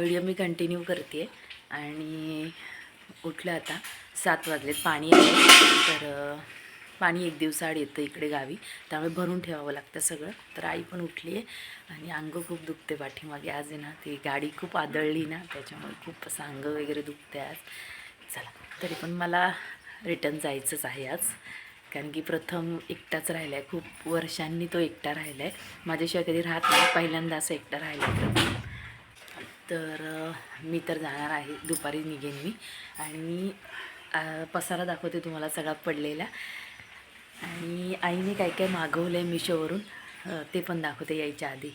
Video मी continue करते आणि उठलं आता. सात वाजलेत. पाणी आहे तर पाणी एक दिवसाआड येतं इकडे गावी. त्यामुळे भरून ठेवावं लागतं सगळं. तर आई पण उठली आहे आणि अंग खूप दुखते पाठीमागे. आज आहे ना ती गाडी खूप आदळली ना त्याच्यामुळे खूप असं अंग वगैरे दुखते आज. चला. तरी पण मला रिटर्न जायचंच आहे आज. कारण की प्रथम एकटाच राहिला आहे खूप वर्षांनी तो एकटा राहिला आहे माझ्याशिवाय कधी राहत नाही. पहिल्यांदा असं एकटा राहिला आहे तर मी तर जाणार आहे दुपारी निघेन मी आणि मी पसारा दाखवते तुम्हाला सगळा पडलेला. आणि आईने काय काय मागवलं आहे मिशोवरून ते पण दाखवते यायच्या आधी.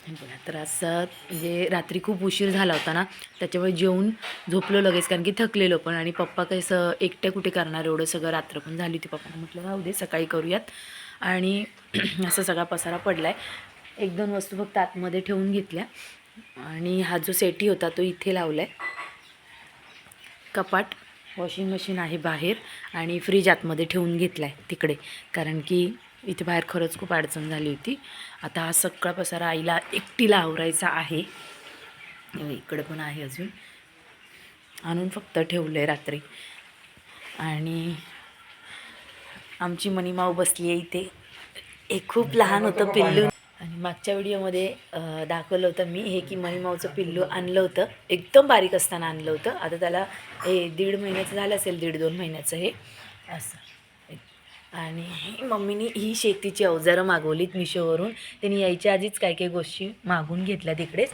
बोला तर असं म्हणजे रात्री खूप उशीर झाला होता ना त्याच्यामुळे जेवून झोपलो लगेच कारण की थकलेलो पण. आणि पप्पा काही स एकट्या कुठे करणार एवढं सगळं रात्र पण झाली होती पप्पा म्हटलं राहू दे सकाळी करूयात. आणि असं सगळा पसारा पडला आहे एक दोन वस्तू फक्त आतमध्ये ठेवून घेतल्या. आणि हा जो सेटी होता तो इथे लावला आहे कपाट वॉशिंग मशीन आहे बाहेर आणि फ्रीज आतमध्ये ठेवून घेतला आहे तिकडे. कारण की इथे बाहेर खरंच खूप अडचण झाली होती. आता हा सगळा पसारा आईला एकटीला आवरायचा आहे. इकडे पण आहे अजून. आणून फक्त ठेवलं आहे रात्री. आणि आमची मनीमाऊ बसली आहे इथे. एक खूप लहान होतं पिल्लू. आणि मागच्या व्हिडिओमध्ये दाखवलं होतं मी हे की मणिमाऊचं पिल्लू आणलं होतं. एकदम बारीक असताना आणलं होतं. आता त्याला हे दीड महिन्याचं झालं असेल दीड दोन महिन्याचं हे. असं. आणि मम्मीनी ही शेतीची अवजारं मागवलीत मिशोवरून. त्यांनी यायच्या आधीच काय काही गोष्टी मागून घेतल्या तिकडेच.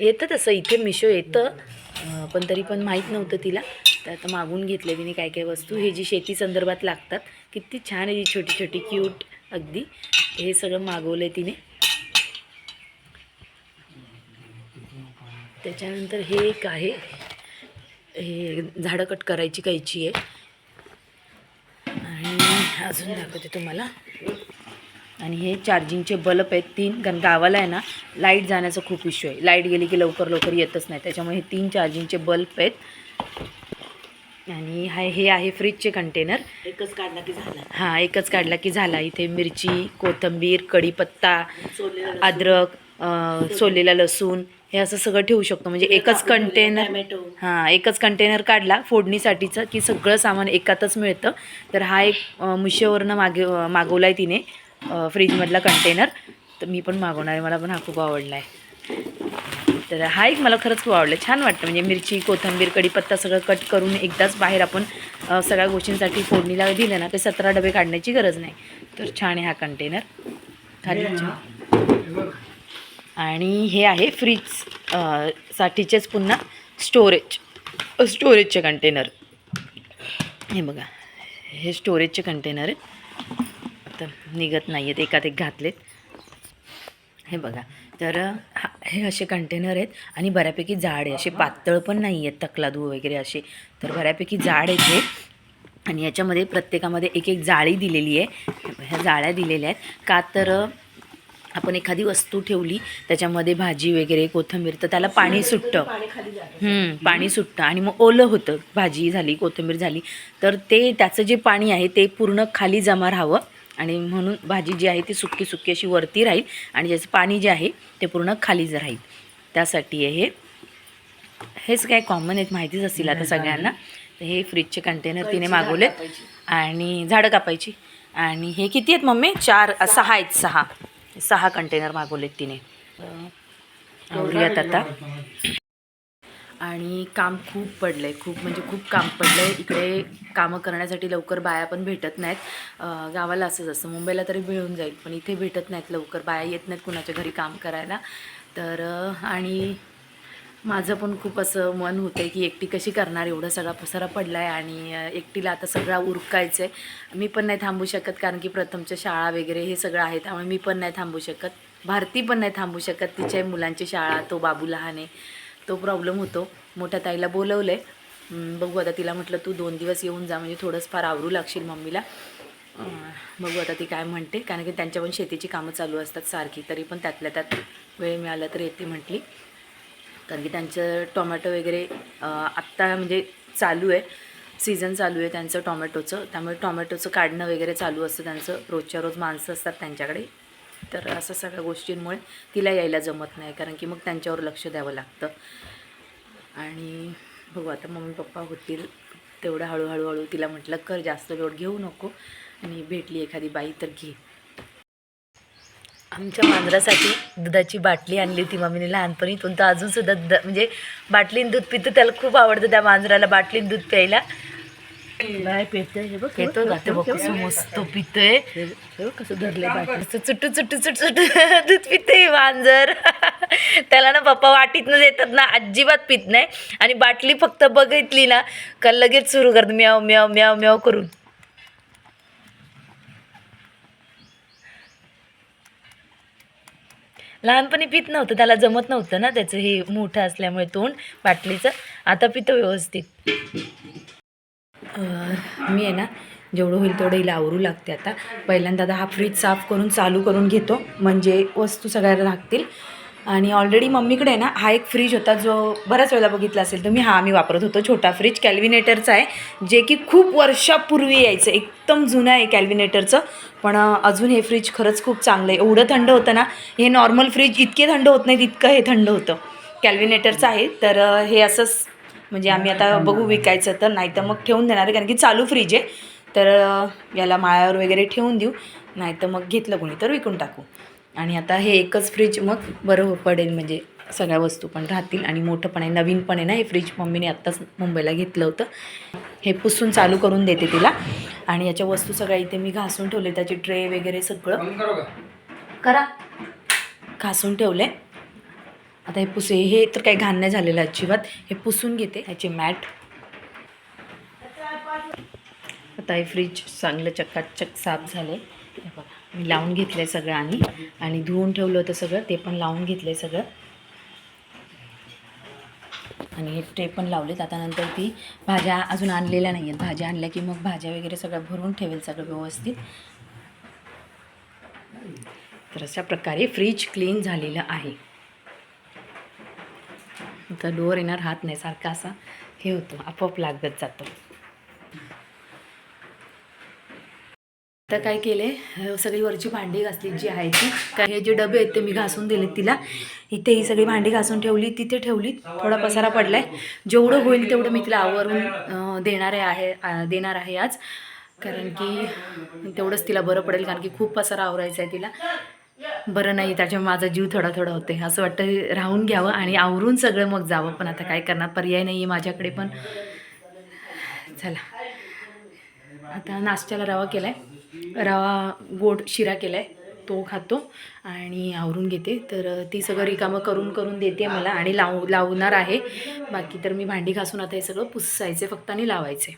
येतं तसं. इथे मिशो येतं. पण तरी पण माहीत नव्हतं तिला. तर आता मागून घेतले तिने काय काय वस्तू. हे जी शेती संदर्भात लागतात किती छान आहे जी छोटी छोटी क्यूट अगदी. हे सगळं मागवलं आहे तिने. त्याच्यानंतर हे एक आहे. हे झाडं कट करायची कैची आहे. आणि अजून दाखवते तुम्हाला. आणि हे चार्जिंगचे बल्ब आहेत तीन. कारण गावाला आहे ना लाइट जाण्याचा खूप इश्यू आहे. लाइट गेली की लवकर लवकर येतच नाही. त्याच्यामुळे हे तीन चार्जिंगचे बल्ब आहेत. आणि हा हे आहे फ्रीजचे कंटेनर एकच काढला की झाला. हां एकच काढला की झाला. इथे मिरची कोथिंबीर कढीपत्ता अद्रक सोललेला लसूण हे असं सगळं ठेवू शकतो. म्हणजे एकच कंटेनर हां एकच कंटेनर काढला फोडणीसाठीचं की सगळं सामान एकातच मिळतं. तर हा एक मिशोवरनं मागे मागवला आहे तिने फ्रीजमधला कंटेनर तर मी पण मागवणार आहे मला पण हा खूप आवडला आहे तर हा एक मला खरंच खूप आवडला छान वाटतं. म्हणजे मिरची कोथिंबीर कढीपत्ता सगळं कट करून एकदाच बाहेर आपण सगळ्या गोष्टींसाठी फोडणीला दिलं ना ते सतरा डबे काढण्याची गरज नाही. तर छान आहे हा कंटेनर खाली छान. आणि हे आहे फ्रीज साठीचेच पुन्हा स्टोरेज स्टोरेजचे कंटेनर हे बघा हे स्टोरेजचे कंटेनर आहेत. आता निघत नाही आहेत एकात एक घातलेत. हे बघा तर हा हे असे कंटेनर आहेत आणि बऱ्यापैकी जाड आहे असे पातळ पण नाही आहेत तकलादू वगैरे असे. तर बऱ्यापैकी जाड आहेत हे. आणि याच्यामध्ये प्रत्येकामध्ये एक एक जाळी दिलेली आहे. ह्या जाळ्या दिलेल्या आहेत. का तर आपण एखादी वस्तू ठेवली त्याच्यामध्ये भाजी वगैरे कोथिंबीर तर त्याला पाणी सुटतं. पाणी सुटतं. आणि मग ओलं होतं. भाजी झाली कोथिंबीर झाली तर ते त्याचं जे पाणी आहे ते पूर्ण खाली जमा राहावं. आणि म्हणून भाजी जी आहे ती सुक्की सुक्की अशी वरती राहील. आणि ज्याचं पाणी जे आहे ते पूर्ण खाली ज राहील. त्यासाठी आहे हे हेच काय कॉमन आहेत माहितीच असतील आता सगळ्यांना. तर हे फ्रीजचे कंटेनर तिने मागवलेत. आणि झाडं कापायची. आणि हे किती आहेत मम्मी? चार सहा आहेत सहा. सहा कंटेनर मागवलेत तिने. आवडूयात आता आणि काम खूप पडलं आहे खूप म्हणजे खूप काम पडलं आहे इकडे कामं करण्यासाठी लवकर बाया पण भेटत नाहीत. गावाला असंच असतं मुंबईला तरी मिळून जाईल पण इथे भेटत नाहीत लवकर. बाया येत नाहीत कुणाच्या घरी काम करायला. तर आणि माझं पण खूप असं मन होतं आहे की एकटी कशी करणार? एवढा सगळा पसारा पडला आहे आणि एकटीला आता सगळा उरकायचं आहे मी पण नाही थांबू शकत कारण की प्रथमच्या शाळा वगैरे हे सगळं आहे. त्यामुळे मी पण नाही थांबू शकत. भारती पण नाही थांबू शकत. तिच्या मुलांची शाळा तो बाबू लहान आहे. तो प्रॉब्लेम होतो. मोठ्या ताईला बोलवलं आहे बघू आता तिला म्हटलं तू दोन दिवस येऊन जा. म्हणजे थोडंस फार आवरू लागशील मम्मीला. बघू आता ती काय म्हणते. कारण की त्यांच्या पण शेतीची कामं चालू असतात सारखी. तरी पण त्यातल्या त्यात वेळ मिळाला तर येते म्हटली. कारण की त्यांचं टोमॅटो वगैरे आत्ता म्हणजे चालू आहे. सीझन चालू आहे त्यांचं टोमॅटोचं. त्यामुळे टोमॅटोचं काढणं वगैरे चालू असतं त्यांचं. रोजच्या रोज माणसं असतात त्यांच्याकडे. तर असं सगळ्या गोष्टींमुळे तिला यायला जमत नाही. कारण की मग त्यांच्यावर लक्ष द्यावं लागतं. आणि बघू आता मम्मी पप्पा होतील तेवढं हळूहळू हळू तिला म्हटलं कर जास्त लोड घेऊ नको. आणि भेटली एखादी बाई तर घे. आमच्या मांजरासाठी दुधाची बाटली आणली होती मम्मीने लहानपणी. तो तर अजूनसुद्धा दुधा म्हणजे बाटलीन दूध पितो त्याला खूप आवडतं त्या मांजराला बाटलीन दूध प्यायला. नाही पेटतंय बघ येतो का ते बघ कसं मस्त पितोय. बघ कसं धरलंय बाटली. असं चुटू चुटू चुट चुट दूध पिते मांजर. त्याला ना पप्पा वाटीतनं देतात ना अजिबात पित नाही. आणि बाटली फक्त बघितली ना का लगेच सुरू करत म्याव म्याव म्याव म्याव करून. लहानपणी पित नव्हतं त्याला जमत नव्हतं ना त्याचं हे मोठं असल्यामुळे तोंड बाटलीचं. आता पितो व्यवस्थित. मी आहे ना जेवढं होईल तेवढं हिला आवरू लागते आता. पहिल्यांदा हा फ्रीज साफ करून चालू करून घेतो. म्हणजे वस्तू सगळ्या लागतील. आणि ऑलरेडी मम्मीकडे आहे ना हा एक फ्रीज होता जो बऱ्याच वेळेला बघितला असेल. तुम्ही हा आम्ही वापरत होतो छोटा फ्रीज कॅल्विनेटरचा आहे जे की खूप वर्षापूर्वी यायचं एकदम जुनं आहे कॅल्विनेटरचं पण अजून हे फ्रीज खरंच खूप चांगलं आहे. एवढं थंड होतं ना हे नॉर्मल फ्रीज इतके थंड होत नाहीत इतकं हे थंड होतं. कॅल्विनेटरचं आहे. तर हे असंच म्हणजे आम्ही आता बघू विकायचं तर नाही तर मग ठेवून देणार आहे कारण की चालू फ्रीज आहे. तर याला माळ्यावर वगैरे ठेवून देऊ. नाही तर मग घेतलं कोणी तर विकून टाकू. आणि आता हे एकच फ्रीज मग बरं हो- पडेल म्हणजे सगळ्या वस्तू पण राहतील आणि मोठं पण आहे. नवीन पण आहे ना हे फ्रीज मम्मीने आत्ताच मुंबईला घेतलं होतं. हे पुसून चालू करून देते तिला. आणि याच्या वस्तू सगळ्या इथे मी घासून ठेवले. त्याची ट्रे वगैरे सगळं. करा घासून ठेवले. आता हे पुसे हे तर काही घाण नाही झालेलं अजिबात. हे पुसून घेते. ह्याचे मॅट. आता हे फ्रीज चांगलं चकाचक साफ झालं हे बघा. मी लावून घेतलं आहे सगळं आणि आणि धुवून ठेवलं होतं सगळं ते पण लावून घेतलं आहे सगळं. आणि हे ट्रे पण लावलेत. आता नंतर ती भाज्या अजून आणलेल्या नाही आहेत भाज्या आणल्या की मग भाज्या वगैरे सगळं भरून ठेवेल सगळं व्यवस्थित. तर अशा प्रकारे फ्रीज क्लीन झालेलं आहे. तर डोअर येणार हात नाही सारखा असा हे होतो आपोआप लागत जातो. आता काय केले सगळी वरची भांडी घासली जी आहे ती. काय हे जे डबे आहेत ते मी घासून दिलेत तिला. इथे ही सगळी भांडी घासून ठेवली तिथे ठेवली. थोडा पसारा पडलाय. जेवढं होईल तेवढं मी तिला आवरून देणार आहे देणार आहे आज. कारण की तेवढंच तिला बरं पडेल कारण की खूप पसारा आवरायचा आहे तिला. बरं नाही त्याच्यामुळे माझा जीव थोडा थोडा होते असं वाटतं राहून घ्यावं आणि आवरून सगळं मग जावं. पण आता काय करणार? पर्याय नाही आहे माझ्याकडे पण. चला. आता नाश्त्याला रवा केला आहे रवा गोड शिरा केला आहे तो खातो आणि आवरून घेते. तर ती सगळं रिकामं करून करून देते मला आणि लावू लावणार आहे. बाकी तर मी भांडी घासून आता हे सगळं पुसायचे फक्त आणि लावायचे.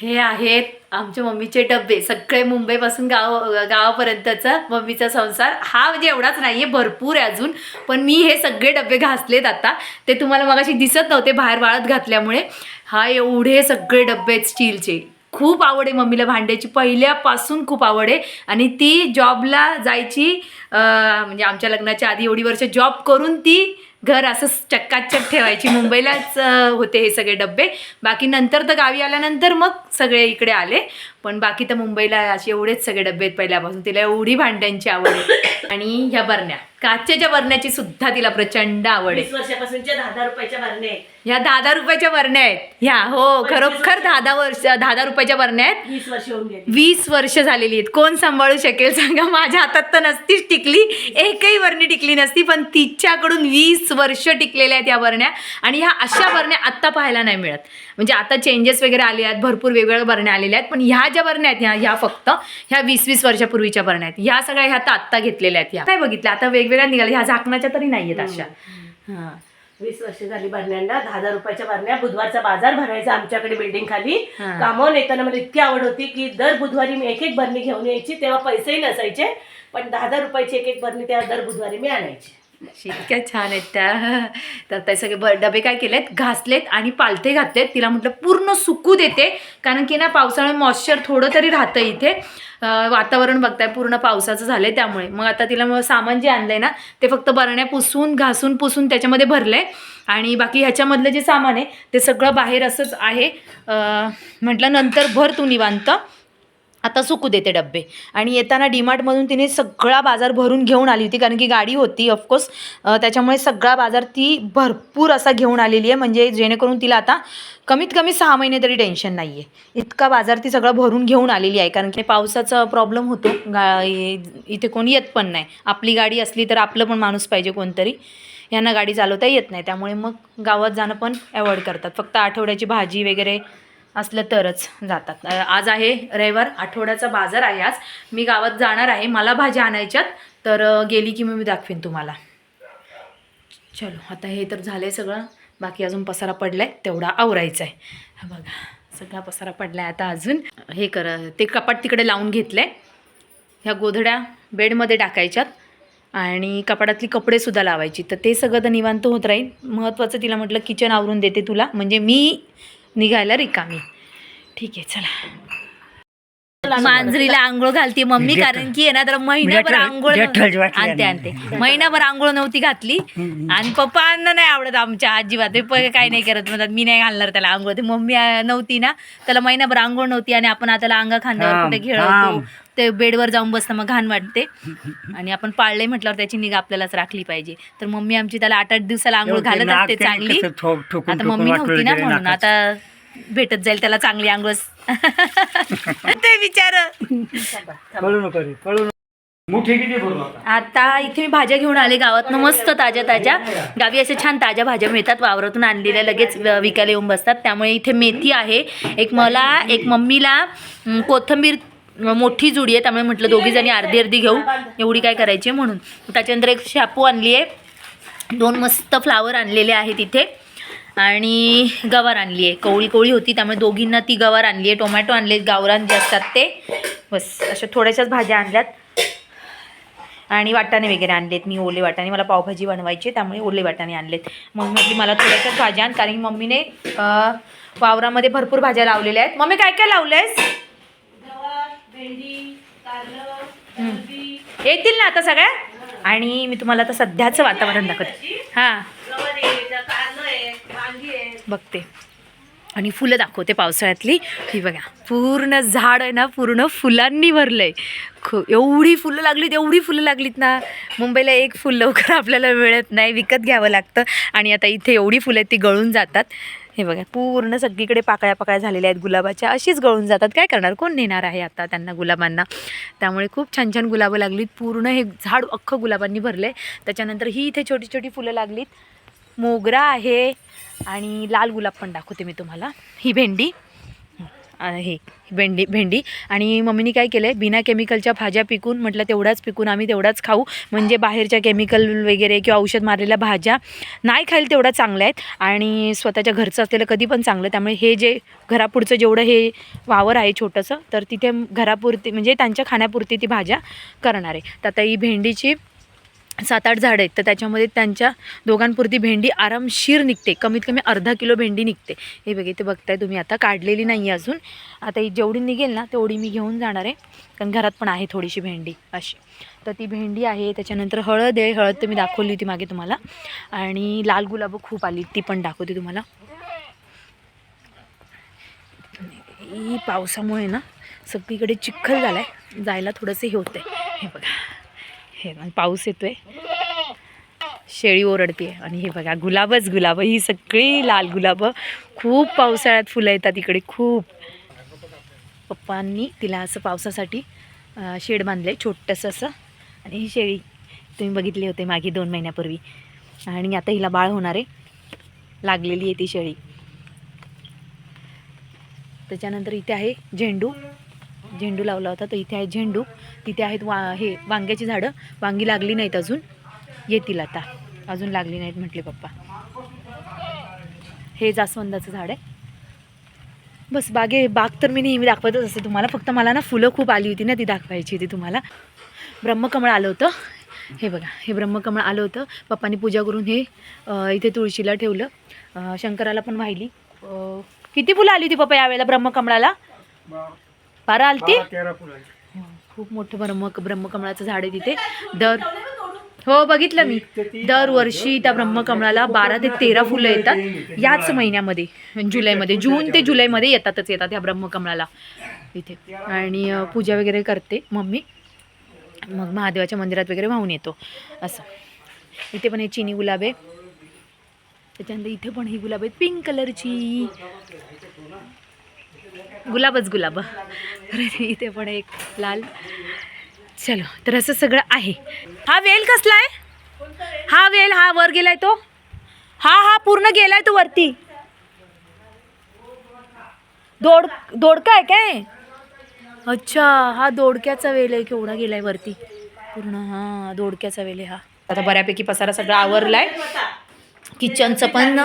हे आहेत आमच्या मम्मीचे डबे. सगळे मुंबईपासून गाव गावापर्यंतचा मम्मीचा संसार. हा म्हणजे एवढाच नाही आहे भरपूर आहे अजून. पण मी हे सगळे डबे घासलेत आता. ते तुम्हाला मगाशी दिसत नव्हते बाहेर वाळत घातल्यामुळे. हा एवढे सगळे डबे आहेत स्टीलचे. खूप आवड आहे मम्मीला भांड्याची. पहिल्यापासून खूप आवड आहे. आणि ती जॉबला जायची म्हणजे आमच्या लग्नाच्या आधी एवढी वर्ष जॉब करून ती घर असं चक्काचक ठेवायची. मुंबईलाच होते हे सगळे डब्बे. बाकी नंतर तर गावी आल्यानंतर मग सगळे इकडे आले. पण बाकी तर मुंबईला असे एवढेच सगळे डबे आहेत पहिल्यापासून. तिला एवढी भांड्यांची आवड आहे. आणि ह्या बरण्या. काचेच्या बरण्याची सुद्धा तिला प्रचंड आवड आहे. वर्षापासूनच्या दहा दहा रुपयाच्या भरणे ह्या दहा दहा रुपयाच्या बरण्या आहेत. ह्या हो खरोखर दहा दहा वर्ष दहा दहा रुपयाच्या बरण्या आहेत. वीस वर्ष होऊन गेली. वीस वर्ष झालेली आहेत. कोण सांभाळू शकेल सांगा. माझ्या हातात तर नसतीच टिकली. एकही बरणी टिकली नसती पण तिच्याकडून वीस वर्ष टिकलेल्या आहेत या बरण्या. आणि ह्या अशा बरण्या आत्ता पाहायला नाही मिळत. म्हणजे आता चेंजेस वगैरे आले आहेत. भरपूर वेगवेगळ्या बरण्या आलेल्या आहेत. पण ह्या ज्या बरण्या आहेत ह्या ह्या फक्त. ह्या वीस वीस वर्षापूर्वीच्या बरण्या आहेत. ह्या सगळ्या ह्या आता आत्ता घेतलेल्या आहेत ह्या. काय बघितल्या आता वेगवेगळ्या निघाल्या. ह्या झाकणाच्या तरी नाही आहेत अशा. हां. वीस वर्ष झाली भरण्यांना दहा हजार रुपयाच्या भरण्या बुधवारचा बाजार भरायचा आमच्याकडे बिल्डिंग खाली. कामावून येताना मला इतकी आवड होती की दर बुधवारी मी एक एक भरणी घेऊन यायची. तेव्हा पैसेही नसायचे. पण दहा हजार रुपयाची एक एक भरणी तेव्हा दर बुधवारी मी आणायची. शितक्या छान आहेत त्या. तर ते सगळे ब डबे काय केलेत? घासलेत आणि पालथे घातलेत. तिला म्हटलं पूर्ण सुकू देते. कारण की ना पावसामुळे मॉइश्चर थोडं तरी राहतं इथे. वातावरण बघताय पूर्ण पावसाचं झालंय त्यामुळे. मग आता तिला मग सामान जे आणलंय ना ते फक्त बरण्या पुसून घासून पुसून त्याच्यामध्ये भरलंय. आणि बाकी ह्याच्यामधलं जे सामान आहे ते सगळं बाहेर असंच आहे. म्हटलं नंतर भर तू निवांत. आता सुकू देते डब्बे. आणि येताना डीमार्टमधून तिने सगळा बाजार भरून घेऊन आली होती कारण की गाडी होती ऑफकोर्स त्याच्यामुळे सगळा बाजार ती भरपूर असा घेऊन आलेली आहे. म्हणजे जेणेकरून तिला आता कमीत कमी सहा महिने तरी टेन्शन नाही आहे इतका बाजार ती सगळं भरून घेऊन आलेली आहे कारण की पावसाचा प्रॉब्लेम होतो. गा इथे कोणी येत पण नाही. आपली गाडी असली तर आपलं पण माणूस पाहिजे कोणतरी. यांना गाडी चालवता येत नाही. त्यामुळे मग गावात जाणं पण अवॉइड करतात. फक्त आठवड्याची भाजी वगैरे असलं तरच जातात. आज आहे रविवार आठवड्याचा बाजार आहे आज. मी गावात जाणार आहे. मला भाज्या आणायच्यात तर गेली की मग मी दाखवेन तुम्हाला. चलो आता हे तर झालं आहे सगळं. बाकी अजून पसारा पडला आहे तेवढा आवरायचा आहे बघा सगळा पसारा पडला आहे आता अजून. हे कर ते कपाट तिकडे लावून घेतलं आहे ह्या गोधड्या बेडमध्ये टाकायच्यात. आणि कपाटातली कपडेसुद्धा लावायची. तर ते सगळं तर निवांत होत राहील. महत्त्वाचं तिला म्हटलं किचन आवरून देते तुला. म्हणजे मी निघायला रिकामी. ठीक आहे चला. मांजरीला आंघोळ घालते मम्मी कारण की आहे ना तर महिनाभर आंघोळ आणते. आणते. महिनाभर आंघोळ नव्हती घातली. आणि पप्पांना नाही आवडत आमच्या अजिबात ते प- काही नाही करत म्हणतात मी नाही घालणार त्याला आंघोळ. ते मम्मी नव्हती ना त्याला महिनाभर आंघोळ नव्हती आणि आपण आता अंगा खांद्यावर कुठे खेळवतो थांब. ते बेडवर जाऊन बसतं मग घाण वाटते. आणि आपण पाळले म्हटल्यावर त्याची निगा आपल्यालाच राखली पाहिजे. तर मम्मी आमची त्याला आठ आठ दिवसाला आंघोळ घालत असते चांगली. आता मम्मी नव्हती ना म्हणून. आता भेटत जाईल त्याला चांगली आंघोळ. ते विचार. आता? इथे मी भाज्या घेऊन आले गावातनं मस्त ताज्या ताज्या. गावी असे छान ताज्या भाज्या मिळतात. वावरातून आणलेल्या लगेच विकायला येऊन बसतात. त्यामुळे इथे मेथी आहे. एक मला एक मम्मीला कोथिंबीर मोठी जुडी आहे. त्यामुळे म्हटलं दोघी जणी अर्धी अर्धी घेऊ. एवढी काय करायची म्हणून. त्याच्यानंतर एक शापू आणली आहे. दोन मस्त फ्लावर आणलेले आहेत इथे. आणि गवार आणली आहे. कवळी कोळी होती त्यामुळे दोघींना ती गवार आणली आहे. टोमॅटो आणले गावरान जे असतात ते. बस अशा थोड्याशाच भाज्या आणल्यात. आणि वाटाणे वगैरे आणलेत. मी ओले वाटाणे मला पावभाजी बनवायची आहे, त्यामुळे ओले वाटाणे आणलेत. मग म्हटली मला थोड्याशाच भाज्या आण कारण की मम्मीने वावरामध्ये भरपूर भाज्या लावलेल्या आहेत. मम्मी काय काय लावलंयस? भेंडी येतील ना आता सगळ्या? आणि मी तुम्हाला आता सध्याचं वातावरण दाखवते. हां. बघते. आणि फुलं दाखवते पावसाळ्यातली. ही बघा पूर्ण झाड आहे ना पूर्ण फुलांनी भरलं आहे खू एवढी फुलं लागलीत एवढी फुलं लागलीत ना. मुंबईला एक फुल लवकर आपल्याला मिळत नाही विकत घ्यावं लागतं. आणि आता इथे एवढी फुलं आहेत ती गळून जातात. हे बघा पूर्ण सगळीकडे पाकळ्या पाकळ्या झालेल्या आहेत गुलाबाच्या. अशीच गळून जातात. काय करणार? कोण नेणार आहे आता त्यांना गुलाबांना? त्यामुळे खूप छान छान गुलाबं लागलीत. पूर्ण हे झाड अख्खं गुलाबांनी भरलं आहे त्याच्यानंतर ही इथे छोटी छोटी फुलं लागलीत. मोगरा आहे आणि लाल गुलाब पण दाखवते मी तुम्हाला. ही भेंडी. आहे ही भेंडी भेंडी. आणि मम्मीने काय केलं आहे बिना केमिकलच्या भाज्या पिकून म्हटलं तेवढाच पिकून आम्ही तेवढाच खाऊ. म्हणजे बाहेरच्या केमिकल वगैरे किंवा औषध मारलेल्या भाज्या नाही खाईल तेवढ्या चांगल्या आहेत. आणि स्वतःच्या घरचं असलेलं कधी पण चांगलं त्यामुळे हे जे घरापुढचं जेवढं हे वावर आहे छोटंसं तर तिथे घरापुरती म्हणजे त्यांच्या खाण्यापुरती ती भाज्या करणार आहे. तर आता ही भेंडीची सात आठ झाडं आहेत. तर त्याच्यामध्ये त्यांच्या दोघांपुरती भेंडी आरामशीर निघते. कमीत कमी अर्धा किलो भेंडी निघते. हे बघा ते बघताय तुम्ही आता. काढलेली नाही आहे अजून. आता ही जेवढी निघेल ना तेवढी मी घेऊन जाणार आहे. कारण घरात पण आहे थोडीशी भेंडी अशी. तर ती भेंडी आहे. त्याच्यानंतर हळद आहे. हळद तर मी दाखवली होती मागे तुम्हाला. आणि लाल गुलाबं खूप आली ती पण दाखवते तुम्हाला. ही पावसामुळे ना सगळीकडे चिखल झाला आहे जायला थोडंसं हे होतं आहे हे बघा. हे पाऊस येतोय. शेळी ओरडते आणि हे बघा गुलाबच गुलाब. ही सगळी लाल गुलाबं. खूप पावसाळ्यात फुलं येतात इकडे खूप. पप्पांनी तिला असं पावसासाठी शेड बांधलं आहे छोटंसं असं. आणि ही शेळी तुम्ही बघितली होते मागे दोन महिन्यापूर्वी. आणि आता हिला बाळ होणार आहे. लागलेली आहे ती शेळी. त्याच्यानंतर इथे आहे झेंडू. झेंडू लावला होता. तर इथे आहे झेंडू. तिथे आहेत वा हे वांग्याची झाडं. वांगी लागली नाहीत अजून. येतील आता. अजून लागली नाहीत म्हटले पप्पा. हे जास्वंदाचं झाड आहे. बस बागे बाग तर मी नेहमी दाखवतच असते तुम्हाला. फक्त मला ना फुलं खूप आली होती ना ती दाखवायची होती तुम्हाला. ब्रह्मकमळ आलं होतं. हे बघा हे ब्रह्मकमळ आलं होतं. पप्पानी पूजा करून हे इथे तुळशीला ठेवलं. शंकराला पण वाहिली. किती फुलं आली होती पप्पा यावेळेला ब्रह्मकमळाला? बारा आलती तेरा फुलं. खूप मोठं ब्रह्म ब्रह्मकमळाचं झाड आहे तिथे. दर हो बघितलं मी. दरवर्षी त्या ब्रह्मकमळाला बारा ते तेरा फुलं येतात. याच महिन्यामध्ये जुलैमध्ये जून ते जुलैमध्ये येतातच येतात ह्या ब्रह्मकमळाला. इथे. आणि पूजा वगैरे करते मम्मी. मग महादेवाच्या मंदिरात वगैरे वाहून येतो. असं. इथे पण हे चिनी गुलाब आहे. त्याच्यानंतर इथे पण ही गुलाब आहेत पिंक कलरची. गुलाबच गुलाब. परत इथे पण एक लाल. चलो तर असं सगळं आहे. हा वेल कसला आहे? हा वेल हा वर गेलाय तो. हा हा पूर्ण गेलाय तो वरती. दोड दोडका आहे काय? अच्छा हा दोडक्याचा वेल आहे केवढा गेलाय वरती. पूर्ण हा दोडक्याचा वेल आहे हा. आता बऱ्यापैकी पसारा सगळा आवरलाय. किचनचं पण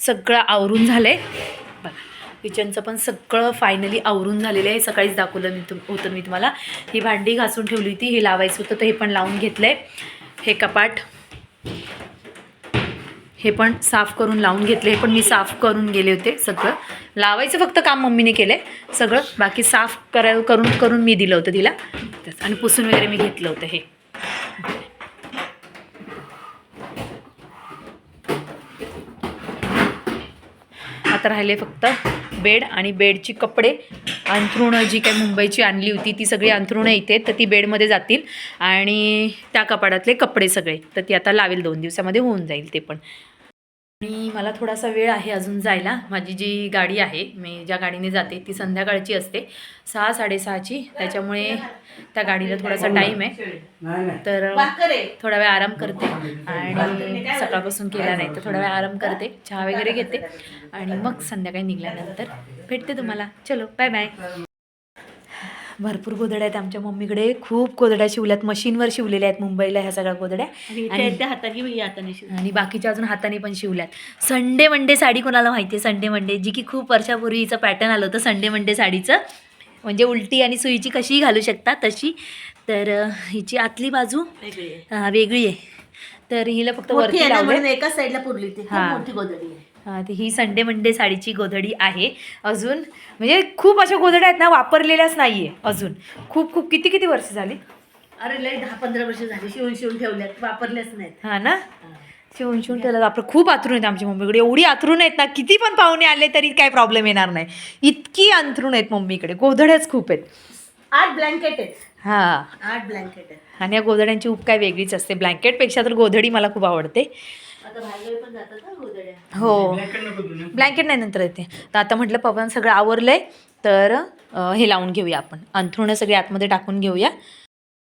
सगळं आवरून झालंय. किचनचं पण सगळं फायनली आवरून झालेलं आहे. सकाळीच दाखवलं मी तुम होतं मी तुम्हाला. ही भांडी घासून ठेवली होती हे लावायचं होतं तर हे पण लावून घेतलंय. हे कपाट. हे पण साफ करून लावून घेतले हे पण मी साफ करून गेले होते सगळं. लावायचं फक्त काम मम्मीने केलं आहे सगळं. बाकी साफ करा करून करून मी दिलं होतं तिला. आणि पुसून वगैरे मी घेतलं होतं हे. आता राहिले फक्त. बेड आणि बेडची कपडे. अंथरुणं जी काही मुंबईची आणली होती ती सगळी अंथरुणं इथे तर ती बेडमध्ये जातील. आणि त्या कपाडातले कपडे सगळे. तर ती आता लावेल दोन दिवसामध्ये होऊन जाईल ते पण. आणि मला थोडासा वेळ आहे अजून जायला. माझी जी गाडी आहे मी ज्या गाडीने जाते ती संध्याकाळची असते. सहा साडेसहाची. त्याच्यामुळे त्या गाडीला थोडासा टाईम आहे. नाही नाही. तर आहे थोडा वेळ आराम करते. आणि सकाळपासून केला नाही तर थोडा वेळ आराम करते. चहा वगैरे घेते. आणि मग संध्याकाळी निघाल्यानंतर भेटते तुम्हाला. चलो बाय बाय भरपूर गोधड्या आहेत. आमच्या मम्मीकडे खूप गोधड्या शिवल्यात. मशीनवर शिवलेल्या आहेत मुंबईला ह्या सगळ्या गोधड्या. आणि हाताने हाताने बाकीच्या अजून हाताने पण शिवल्यात. संडे मंडे साडी कोणाला माहिती आहे संडे मंडे जी की खूप वर्षापूर्वी हिचं पॅटर्न आलं होतं संडे मंडे साडीचं. म्हणजे उलटी आणि सुईची कशीही घालू शकता तशी. तर हिची आतली बाजू वेगळी आहे. तर हिला फक्त वरती एकाच साईडला पुरली ती. मोठी गोदडी आहे. हा, ही संडे मंडे साडीची गोधडी आहे. अजून म्हणजे खूप अशा गोधड्या आहेत ना वापरलेल्याच नाही आहे अजून. खूप खूप किती किती वर्ष झाली? अरे लय दहा पंधरा वर्ष झाली. शिवून शिवून ठेवल्यात. वापरल्याच नाहीत. हा ना? शिवून शिवून त्याला आपलं खूप आतरून आहेत आमच्या मम्मीकडे. एवढी आतरून आहेत ना किती पण पाहुणे आले तरी काही प्रॉब्लेम येणार नाही. इतकी अंथरून आहेत मम्मीकडे. गोधड्याच खूप आहेत. आठ ब्लँकेट आहेत. हा. आठ ब्लँकेट आहेत. आणि या गोधड्यांची उप काय वेगळीच असते. ब्लँकेटपेक्षा तर गोधडी मला खूप आवडते. हो. ब्लँकेट नाही नंतर येते. तर आता म्हटलं पवन सगळं आवरलंय तर अं, हे लावून घेऊया आपण. अंथरुणं सगळे आतमध्ये टाकून घेऊया.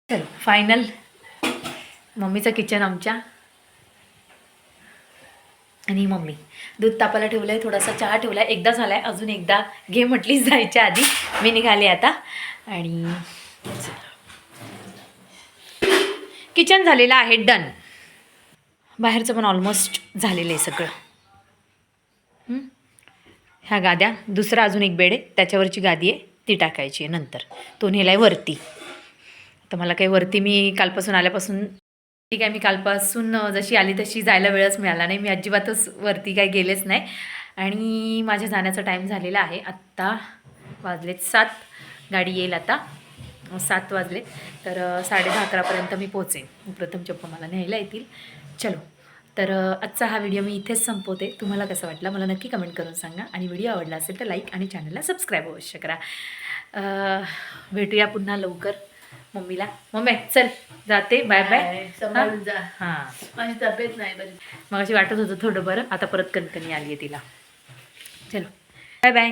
चल फायनल मम्मीचं किचन आमच्या. आणि मम्मी. दूध तापायला ठेवलं आहे थोडासा चहा ठेवला आहे एकदा झाला आहे अजून एकदा. घे म्हटलीच जायच्या आधी. मी निघाले आता. आणि किचन झालेलं आहे डन बाहेरचं पण ऑलमोस्ट झालेलं आहे सगळं. ह्या गाद्या दुसरा अजून एक बेड आहे त्याच्यावरची गादी आहे ती टाकायची आहे नंतर. तो नेला आहे वरती. तर मला काही वरती मी कालपासून आल्यापासून ठीक आहे मी कालपासून जशी आली तशी जायला वेळच मिळाला नाही. मी अजिबातच वरती काही गेलेच नाही. आणि माझ्या जाण्याचा टाईम झालेला आहे. आत्ता वाजलेत सात. गाडी येईल आता. सात वाजले. तर अं, साडे दहा अकरापर्यंत मी पोचेन प्रथम चप्पा मला न्यायला येतील. चलो. तर आजचा हा व्हिडिओ मी इथेच संपवते. तुम्हाला कसा वाटला मला नक्की कमेंट करून सांगा. आणि व्हिडिओ आवडला असेल तर लाईक आणि चॅनलला सबस्क्राईब अवश्य करा. भेटूया पुन्हा लवकर मम्मीला. मम्मी चल जाते. Bye bye. सांभाळून जा. हां. माझी तब्येत नाही बरी. मग अशी वाटत होतं थोडं बरं. आता परत कणकणी आली आहे तिला. चलो. Bye bye.